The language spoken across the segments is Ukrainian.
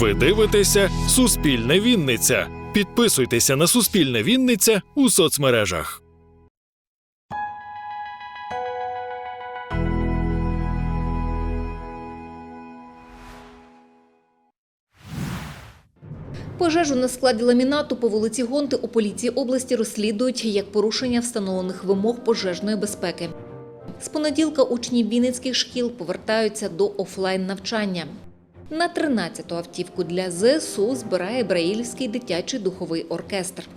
Ви дивитеся Суспільне Вінниця. Підписуйтеся на Суспільне Вінниця у соцмережах. Пожежу на складі ламінату по вулиці Гонти у поліції області розслідують як порушення встановлених вимог пожежної безпеки. З понеділка учні вінницьких шкіл повертаються до офлайн-навчання. На 13-ту автівку для ЗСУ збирає Браїльський дитячий духовий оркестр.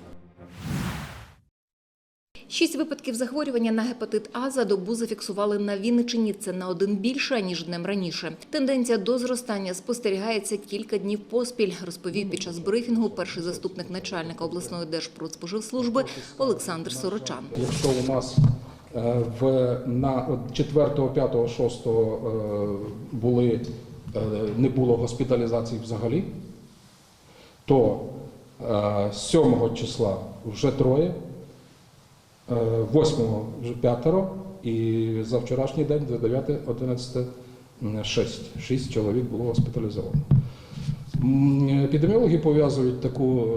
Шість випадків захворювання на гепатит А за добу зафіксували на Вінничині. Це на один більше ніж днем раніше. Тенденція до зростання спостерігається кілька днів поспіль. Розповів під час брифінгу перший заступник начальника обласної держпродспоживслужби Олександр Сорочан. Якщо у нас е, в на от 4, 5, 6 е, були не було госпіталізації взагалі, то е, 7 числа вже троє, е, 8 вже п'ятеро, і за вчорашній день, за 9, 11, 6. 6 чоловік було госпіталізовано. Епідеміологи пов'язують таку,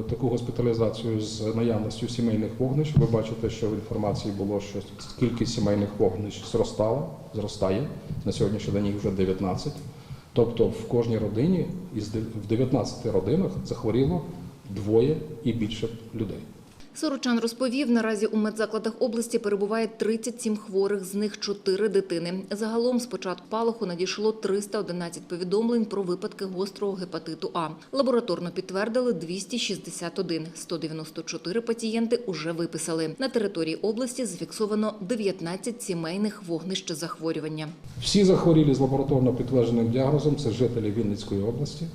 е, таку госпіталізацію з наявністю сімейних вогнищ. Ви бачите, що в інформації було, що кількість сімейних вогнищ зростала, зростає. На сьогоднішній день їх вже 19. Тобто в кожній родині, в 19 родинах захворіло двоє і більше людей. Сорочан розповів, наразі у медзакладах області перебуває 37 хворих, з них 4 дитини. Загалом з початку палаху надійшло 311 повідомлень про випадки гострого гепатиту А. Лабораторно підтвердили 261. 194 пацієнти уже виписали. На території області зафіксовано 19 сімейних вогнищ захворювання. Всі захворілі з лабораторно підтвердженим діагнозом це жителі Вінницької області,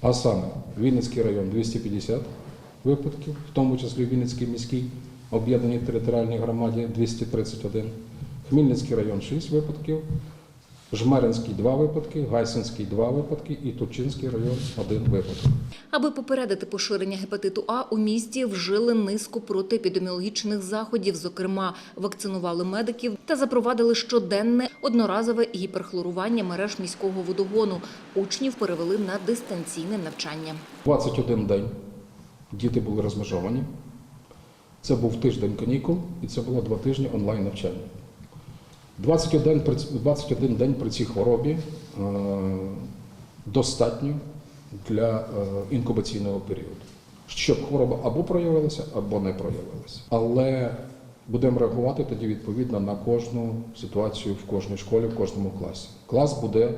а саме Вінницький район 250 випадків, в тому числі Вінницький міський об'єднаній територіальній громаді 231, Хмельницький район 6 випадків, Жмеринський 2 випадки, Гайсинський 2 випадки і Турчинський район 1 випадок. Аби попередити поширення гепатиту А, у місті вжили низку протиепідеміологічних заходів. Зокрема, вакцинували медиків та запровадили щоденне одноразове гіперхлорування мереж міського водогону. Учнів перевели на дистанційне навчання. 21 день діти були розмежовані. Це був тиждень канікул, і це було два тижні онлайн навчання. 21, 21 день при цій хворобі е, достатньо для е, інкубаційного періоду, щоб хвороба або проявилася, або не проявилася. Але будемо реагувати тоді відповідно на кожну ситуацію в кожній школі, в кожному класі. Клас буде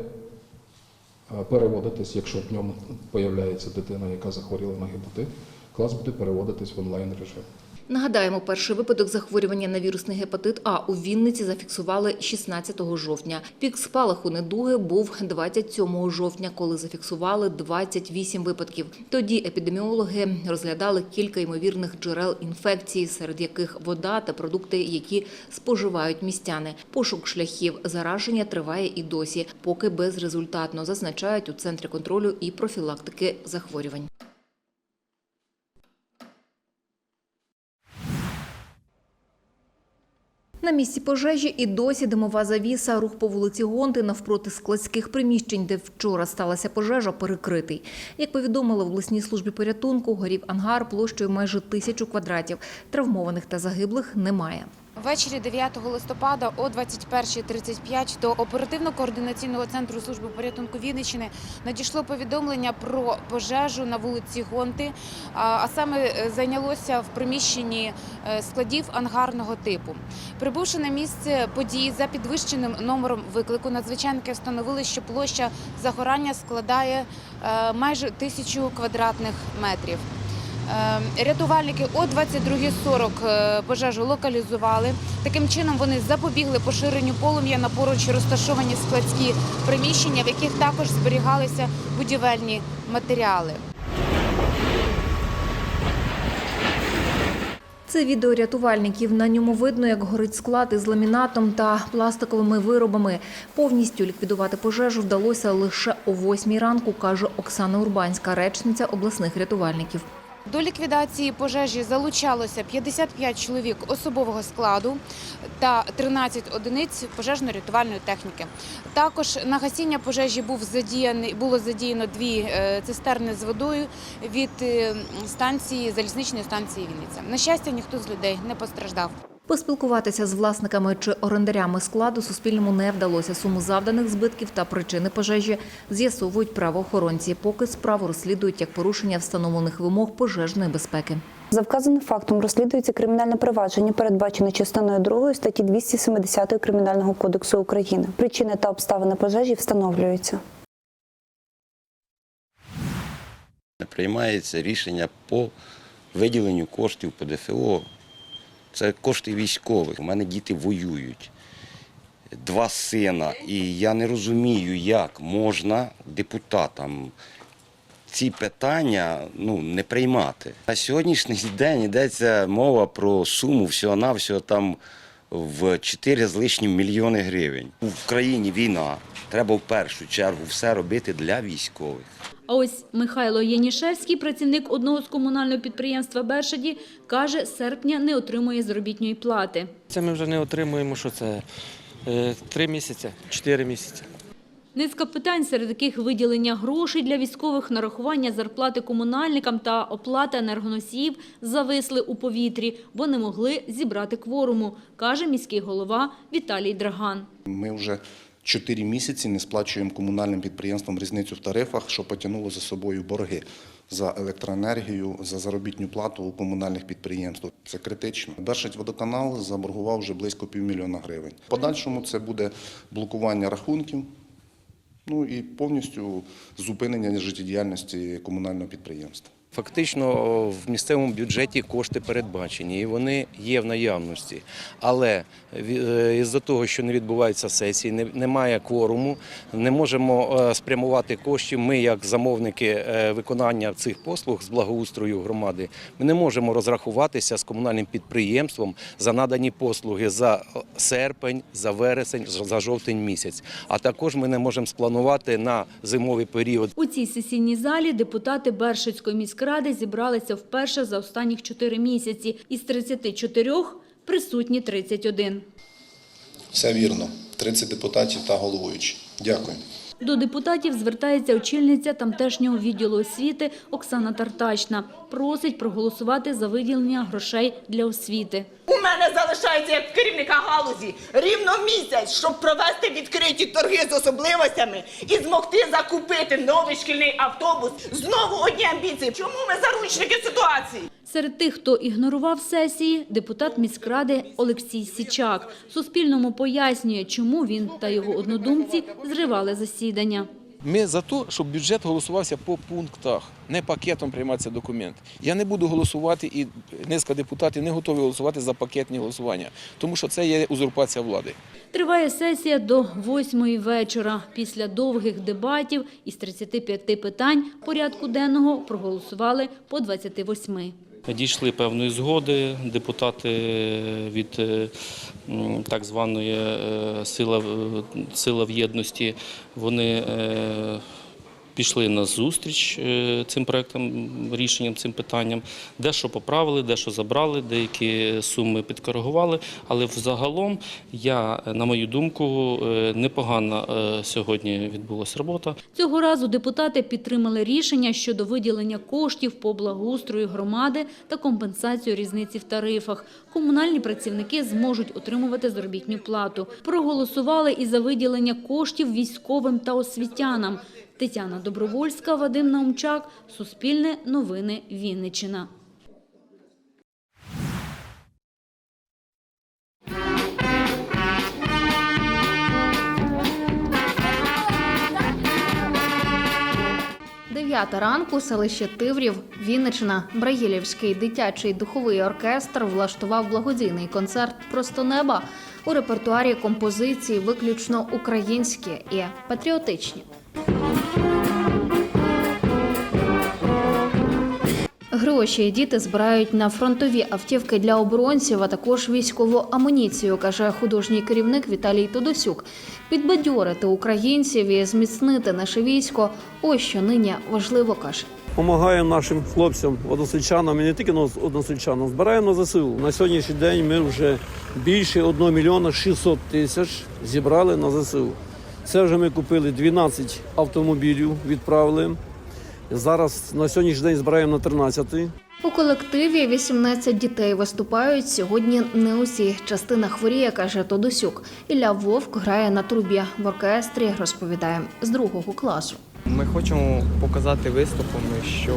переводитись, якщо в ньому появляється дитина, яка захворіла на гепатит, клас буде переводитись в онлайн режим. Нагадаємо, перший випадок захворювання на вірусний гепатит А у Вінниці зафіксували 16 жовтня. Пік спалаху недуги був 27 жовтня, коли зафіксували 28 випадків. Тоді епідеміологи розглядали кілька ймовірних джерел інфекції, серед яких вода та продукти, які споживають містяни. Пошук шляхів зараження триває і досі, поки безрезультатно зазначають у центрі контролю і профілактики захворювань. На місці пожежі і досі димова завіса. Рух по вулиці Гонти навпроти складських приміщень, де вчора сталася пожежа, перекритий. Як повідомили в обласній службі порятунку, горів ангар площею майже тисячу квадратів. Травмованих та загиблих немає. Ввечері 9 листопада о 21.35 до оперативно-координаційного центру служби порятунку Вінниччини надійшло повідомлення про пожежу на вулиці Гонти, а саме е, зайнялося в приміщенні е, складів ангарного типу. Прибувши на місце події за підвищеним номером виклику, надзвичайники встановили, що площа загорання складає е, майже тисячу квадратних метрів. Е, Рятувальники о 22.40 е, пожежу локалізували. Таким чином вони запобігли поширенню полум'я на поруч розташовані складські приміщення, в яких також зберігалися будівельні матеріали. Це відео рятувальників. На ньому видно, як горить склад із ламінатом та пластиковими виробами. Повністю ліквідувати пожежу вдалося лише о 8 ранку, каже Оксана Урбанська, речниця обласних рятувальників. До ліквідації пожежі залучалося 55 чоловік особового складу та 13 одиниць пожежно-рятувальної техніки. Також на гасіння пожежі був задіяний було задіяно дві е, цистерни з водою від е, станції залізничної станції Вінниця. На щастя, ніхто з людей не постраждав. Поспілкуватися з власниками чи орендарями складу Суспільному не вдалося. Суму завданих збитків та причини пожежі з'ясовують правоохоронці, поки справу розслідують як порушення встановлених вимог пожежної безпеки. За вказаним фактом розслідується кримінальне провадження, передбачене частиною 2 статті 270 Кримінального кодексу України. Причини та обставини пожежі встановлюються. Приймається рішення по виділенню коштів по ДФО. Це кошти військових. У мене діти воюють. Два сина. І я не розумію, як можна депутатам ці питання ну, не приймати. На сьогоднішній день йдеться мова про суму всього-навсього там в 4 з лишнім мільйони гривень. В країні війна. Треба в першу чергу все робити для військових. А ось Михайло Янішевський, працівник одного з комунального підприємства Бершаді, каже, серпня не отримує заробітної плати. Це ми вже не отримуємо, що це е, три місяці, чотири місяці. Низка питань, серед яких виділення грошей для військових, нарахування зарплати комунальникам та оплата енергоносіїв зависли у повітрі, бо не могли зібрати кворуму, каже міський голова Віталій Драган. Ми вже 4 місяці не сплачуємо комунальним підприємствам різницю в тарифах, що потягнуло за собою борги за електроенергію, за заробітну плату у комунальних підприємств. Це критично. Бершить водоканал заборгував вже близько півмільйона гривень. Подальшому це буде блокування рахунків. Ну і повністю зупинення життєдіяльності комунального підприємства. Фактично в місцевому бюджеті кошти передбачені і вони є в наявності. Але е, із-за того, що не відбуваються сесії, немає кворуму, не можемо е, спрямувати коштів. Ми, як замовники е, виконання цих послуг з благоустрою громади, ми не можемо розрахуватися з комунальним підприємством за надані послуги за серпень, за вересень, за жовтень місяць. А також ми не можемо спланувати на зимовий період У цій сесійній залі депутати Бершицької міськради зібралися вперше за останніх чотири місяці. Із 34 присутні 31. Все вірно. 30 депутатів та головуючі. Дякую. До депутатів звертається очільниця тамтешнього відділу освіти Оксана Тартачна. Просить проголосувати за виділення грошей для освіти. У мене залишається як керівника галузі рівно місяць, щоб провести відкриті торги з особливостями і змогти закупити новий шкільний автобус. Знову одні амбіції. Чому ми заручники ситуації? Серед тих, хто ігнорував сесії, депутат міськради Олексій Січак. Суспільному пояснює, чому він та його однодумці зривали засідання. Ми за те, щоб бюджет голосувався по пунктах, не пакетом прийматися документ. Я не буду голосувати, і низка депутатів не готові голосувати за пакетні голосування, тому що це є узурпація влади. Триває сесія до восьмої вечора. Після довгих дебатів із 35 питань порядку денного проголосували по 28. Дійшли певної згоди. Депутати від е, так званої е, сила, в- сила в єдності вони е, пішли на зустріч е, цим проектам, рішенням, цим питанням. Дещо поправили, дещо забрали, деякі суми підкоригували. Але взагалом, я, на мою думку, е, непогана е, сьогодні відбулася робота. Цього разу депутати підтримали рішення щодо виділення коштів по благоустрою громади та компенсацію різниці в тарифах. Комунальні працівники зможуть отримувати заробітну плату. Проголосували і за виділення коштів військовим та освітянам. Тетяна Добровольська, Вадим Наумчак, Суспільне новини Вінниччина. Дев'ята ранку, селище Тиврів, Вінничина, Браїлівський дитячий духовий оркестр влаштував благодійний концерт Просто неба у репертуарі композиції виключно українські і патріотичні. Гроші діти збирають на фронтові автівки для оборонців, а також військову амуніцію, каже художній керівник Віталій Тодосюк. Підбадьорити українців і зміцнити наше військо. Ось що нині важливо каже. Помагаємо нашим хлопцям, односельчанам і не тільки односельчанам. Збираємо на ЗСУ. На сьогоднішній день ми вже більше 1 мільйона 600 тисяч зібрали на ЗСУ. Це вже ми купили 12 автомобілів, відправили. Зараз на сьогоднішній день збираємо на 13. У колективі 18 дітей виступають. Сьогодні не усі. Частина хворіє, каже Тодосюк. Ілля Вовк грає на трубі в оркестрі, розповідає, з другого класу. Ми хочемо показати виступами, що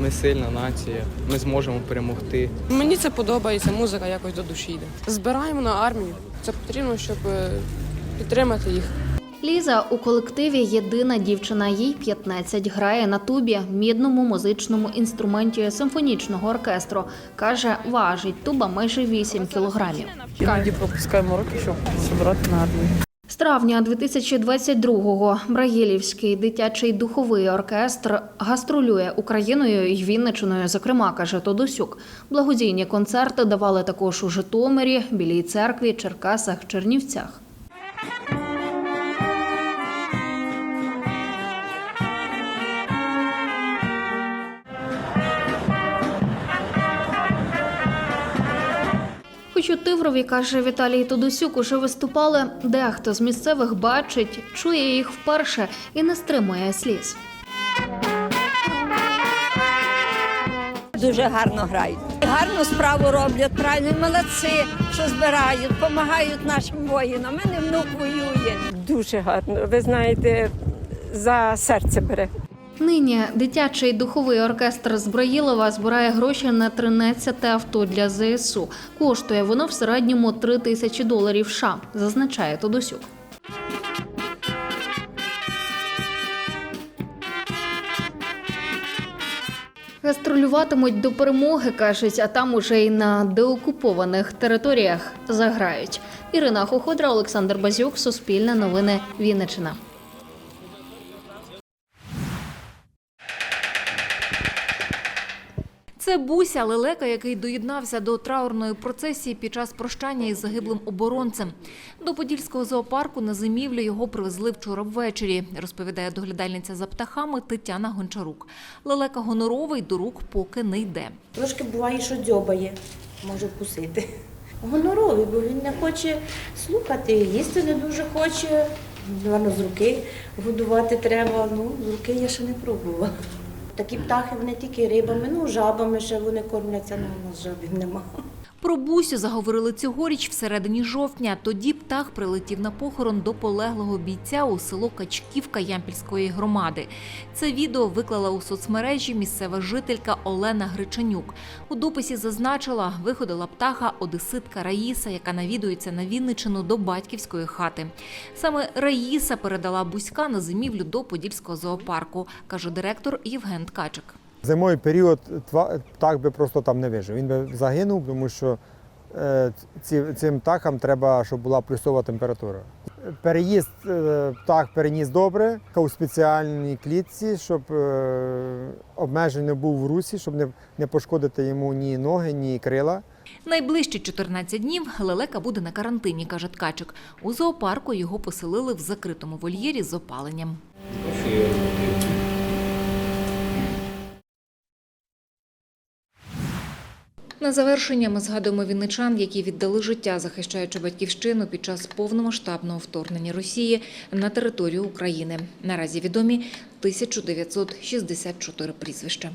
ми сильна нація, ми зможемо перемогти. Мені це подобається, музика якось до душі йде. Збираємо на армію. Це потрібно, щоб е, підтримати їх. Ліза у колективі єдина дівчина. Їй 15, грає на тубі, мідному музичному інструменті симфонічного оркестру. Каже, важить туба майже 8 кілограмів. Іноді пропускаємо роки, щоб зібрати на армію. З травня 2022-го Брагілівський дитячий духовий оркестр гастролює Україною і Вінничиною, зокрема, каже Тодосюк. Благодійні концерти давали також у Житомирі, Білій церкві, Черкасах, Чернівцях. Хоч у Тиврові, каже Віталій Тодосюк, уже виступали, дехто з місцевих бачить, чує їх вперше і не стримує сліз. Дуже гарно грають. Гарну справу роблять, правильно, молодці, що збирають, допомагають нашим воїнам. У мене внук воює. Дуже гарно. Ви знаєте, за серце бере. Нині дитячий духовий оркестр Зброїлова збирає гроші на 13 авто для ЗСУ. Коштує воно в середньому 3 тисячі доларів США, зазначає Тодосюк. Гастролюватимуть до перемоги, кажуть, а там уже й на деокупованих територіях заграють. Ірина Хоходра, Олександр Базюк, Суспільне новини, Вінниччина. Це Буся лелека, який доєднався до траурної процесії під час прощання із загиблим оборонцем. До Подільського зоопарку на зимівлю його привезли вчора ввечері, розповідає доглядальниця за птахами Тетяна Гончарук. Лелека гоноровий до рук поки не йде. Трошки буває, що дзьобає, може вкусити. Гоноровий, бо він не хоче слухати, їсти не дуже хоче. Напевно, з руки годувати треба. Ну, з руки я ще не пробувала. Такі птахи вони тільки рибами, ну жабами ще вони кормляться, але у нас жабів нема. Про Бусю заговорили цьогоріч всередині жовтня. Тоді птах прилетів на похорон до полеглого бійця у село Качківка Ямпільської громади. Це відео виклала у соцмережі місцева жителька Олена Гричанюк. У дописі зазначила, виходила птаха одеситка Раїса, яка навідується на Вінничину до батьківської хати. Саме Раїса передала Буська на зимівлю до Подільського зоопарку, каже директор Євген Ткачик. Зимовий період тва- птах би просто там не вижив. Він би загинув, тому що е, ці, цим птахам треба, щоб була плюсова температура. Переїзд е, птах переніс добре у спеціальній клітці, щоб е, обмежень був в русі, щоб не, не пошкодити йому ні ноги, ні крила. Найближчі 14 днів лелека буде на карантині, каже Ткачик. У зоопарку його поселили в закритому вольєрі з опаленням. На завершення ми згадуємо вінничан, які віддали життя, захищаючи батьківщину під час повномасштабного вторгнення Росії на територію України. Наразі відомі 1964 прізвища.